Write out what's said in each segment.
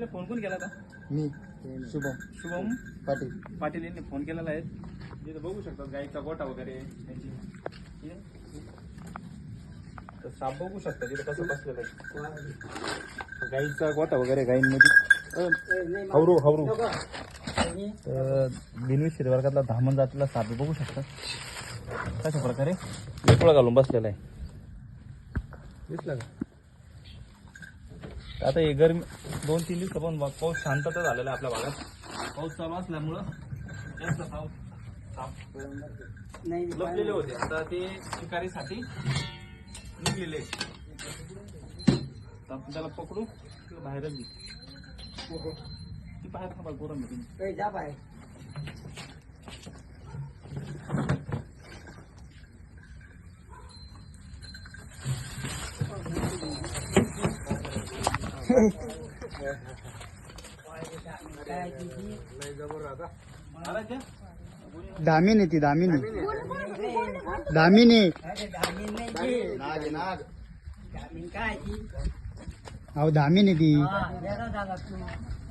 आपले फोन कोण केला होता? मी शुभम. शुभम पाटील. पाटील यांनी फोन केलेला आहे. तिथं बघू शकतात गाईचा गोटा वगैरे त्यांची. हे. तर साप बघू शकता तिथं कसं बसलेलं आहे. गाईचा गोटा वगैरे गाईंमध्ये हवरू हवरू. तर वर्गातला धामण जातीला साप बघू शकता कशा प्रकारे? लेपळा घालून बसलेला आहे. दिसला का? आता हे गरमी दोन तीन दिवस पण पाऊस शांतता झालेला आहे आपल्या भागात. पाऊस चालू असल्यामुळं जास्त साप लपलेले होते. आता ते शिकारीसाठी निघलेले आपण त्याला पकडू बाहेरच ती बाहेर थांबा पोरं तुम्ही जा बाय दामिनी ती दामिनी. दामिनी. अहो दामिनी ती.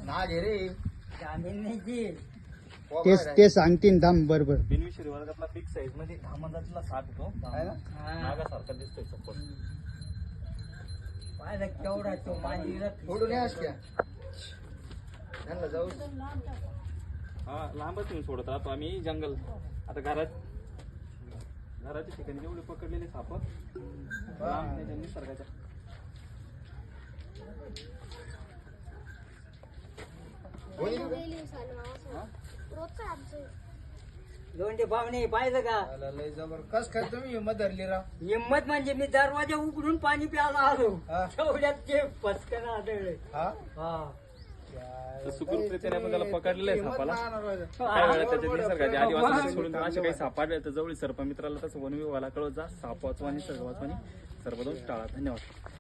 नाग रे तेच ते सांगतीन थांब बरोबर बिनविषयी वर्गातला बिग साईजमध्ये धामंदातला साप येतो नागासारखा दिसतोय चप्पल फोडून जाऊ. हा लांबच नेऊन सोडत राहतो आम्ही जंगल. आता घरात घराच्या ठिकाणी जेवढे पकडलेले साप लांब निसर्गाच्या. रोजचं आमचं. दोनशे पाहुणे पाहिलं का? लय जबर कस काय तुम्ही हिंमत धरली राव? हिंमत म्हणजे मी दरवाजा उघडून पाणी प्यायला आलो. हा. तेवढ्यात ते हा? हा. तर सुखरूपरीत्याने आपण त्याला पकडलेलं आहे हिंमत सापाला. नाही आणणार राव. काय वेळा त्याच्या निसर्गाच्या आदिवासी सोडून असे काही साप आढळले तर जवळ सर्प मित्राला तसं वन विभागाला कळत जा. साप वाचवा आणि सर्व वाचवा आणि टाळा. धन्यवाद.